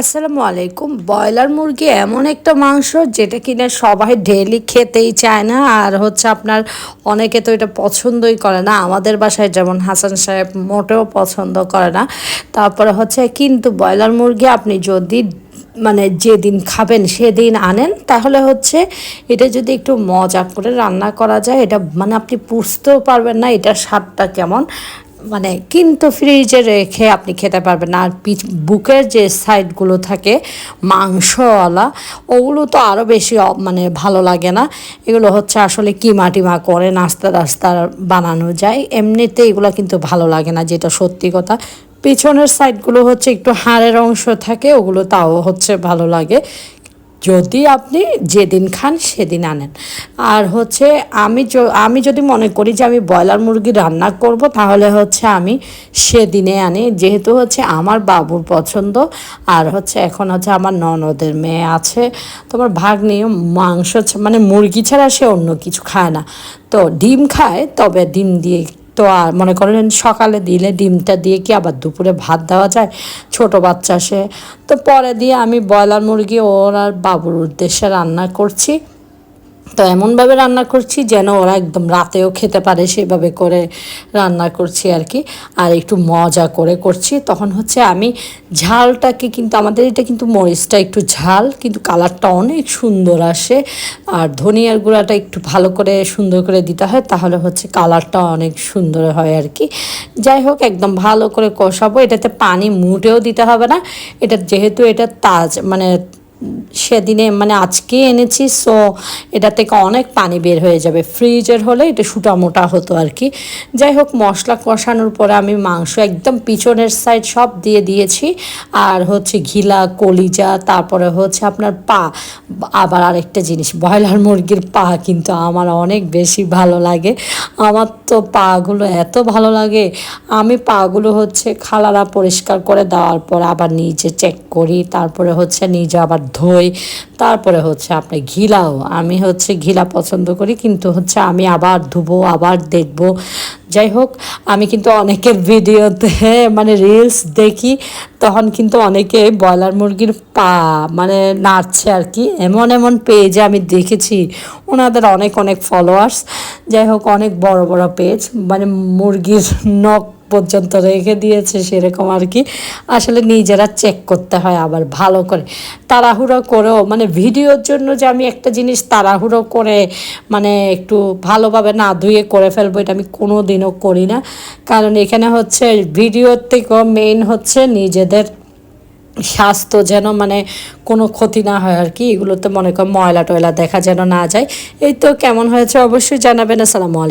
আসসালামু আলাইকুম। ব্রয়লার মুরগি এমন একটা মাংস যেটা কিনা সবাই ডেলি খেতেই চায় না, আর হচ্ছে আপনার অনেকে তো এটা পছন্দই করে না। আমাদের বাসায় যেমন হাসান সাহেব মোটেও পছন্দ করে না। তারপরে হচ্ছে কিন্তু ব্রয়লার মুরগি আপনি যদি মানে যেদিন খাবেন সেদিন আনেন, তাহলে হচ্ছে এটা যদি একটু মজা করে রান্না করা যায়, এটা মানে আপনি বুঝতেও পারবেন না, এটার স্বাদটা কেমন। মানে কিন্তু ফ্রিজে রেখে আপনি খেতে পারবেন না। আর পিছ বুকের যে সাইডগুলো থাকে, মাংসওয়ালা, ওগুলো তো আরও বেশি মানে ভালো লাগে না। এগুলো হচ্ছে আসলে কিমা টিমা করে নাস্তা টাস্তা বানানো যায়। এমনিতে এগুলো কিন্তু ভালো লাগে না, যেটা সত্যি কথা। পিছনের সাইডগুলো হচ্ছে একটু হাড়ের অংশ থাকে, ওগুলো তাও হচ্ছে ভালো লাগে। যদি আপনি যেদিন খান সেদিন আনেন। আর হচ্ছে আমি আমি যদি মনে করি যে আমি ব্রয়লার মুরগি রান্না করব, তাহলে হচ্ছে আমি সেদিনে আনি। যেহেতু হচ্ছে আমার বাবুর পছন্দ, আর হচ্ছে এখন হচ্ছে আমার ননদের মেয়ে আছে তোমার ভাগ নিয়ে মাংস মানে মুরগি ছাড়া সে অন্য কিছু খায় না। তো ডিম খায়, তবে ডিম দিয়ে তো আর মনে করেন সকালে দিলে ডিমটা দিয়ে কি আবার দুপুরে ভাত দেওয়া যায়? ছোট বাচ্চা সে। তো পরে দিয়ে আমি ব্রয়লার মুরগি ওর আর বাবুর উদ্দেশ্যে রান্না করছি। তো এমনভাবে রান্না করছি যেন ওরা একদম রাতেও খেতে পারে, সেভাবে করে রান্না করছি আর কি। আর একটু মজা করে করছি। তখন হচ্ছে আমি ঝালটাকে কিন্তু আমাদের এটা কিন্তু মরিচটা একটু ঝাল, কিন্তু কালারটা অনেক সুন্দর আসে। আর ধনিয়ার গুঁড়াটা একটু ভালো করে সুন্দর করে দিতে হয়, তাহলে হচ্ছে কালারটা অনেক সুন্দর হয় আর কি। যাই হোক, একদম ভালো করে কষাবো। এটাতে পানি মুটেও দিতে হবে না। এটা যেহেতু এটা তাজ মানে সেদিনে মানে আজকে এনেছি সো এটা থেকে অনেক পানি বের হয়ে যাবে। ফ্রিজের হলে এটা সুটা মোটা হতো আর কি। যাই হোক, মশলা কষানোর পরে আমি মাংস একদম পিছনের সাইড সব দিয়ে দিয়েছি। আর হচ্ছে ঘিলা, কলিজা, তারপরে হচ্ছে আপনার পা। আবার আরেকটা জিনিস, ব্রয়লার মুরগির পা কিন্তু আমার অনেক বেশি ভালো লাগে। আমার তো পাগুলো এত ভালো লাগে। আমি পাগুলো হচ্ছে খালারা পরিষ্কার করে দেওয়ার পর আবার নিজে চেক করি, তারপরে হচ্ছে নিজে আবার ধুই তারপরে হচ্ছে আপনি ঘিলাও। আমি হচ্ছে ঘিলা পছন্দ করি, কিন্তু হচ্ছে আমি আবার ধুবো, আবার দেখব। যাই হোক, আমি কিন্তু অনেকের ভিডিওতে মানে রিলস দেখি, তখন কিন্তু অনেকে ব্রয়লার মুরগির পা মানে নাড়ছে আর কি। এমন এমন পেজে আমি দেখেছি, ওনাদের অনেক অনেক ফলোয়ার্স যাই হোক, অনেক বড় বড় পেজ মানে মুরগির নখ পর্যন্ত রেখে দিয়েছে সেরকম আর কি। আসলে নিজেরা চেক করতে হয় আবার ভালো করে। তাড়াহুড়ো করেও মানে ভিডিওর জন্য যে আমি একটা জিনিস তাড়াহুড়ো করে মানে একটু ভালোভাবে না ধুয়ে করে ফেলব, এটা আমি কোনো দিনও করি না। কারণ এখানে হচ্ছে ভিডিওর থেকেও মেইন হচ্ছে নিজেদের স্বাস্থ্য যেন মানে কোনো ক্ষতি না হয় আর কি। এগুলোতে মনে কর ময়লা টয়লা দেখা যেন না যায়। এই তো কেমন হয়েছে অবশ্যই জানাবেন। আসসালামু আলাইকুম।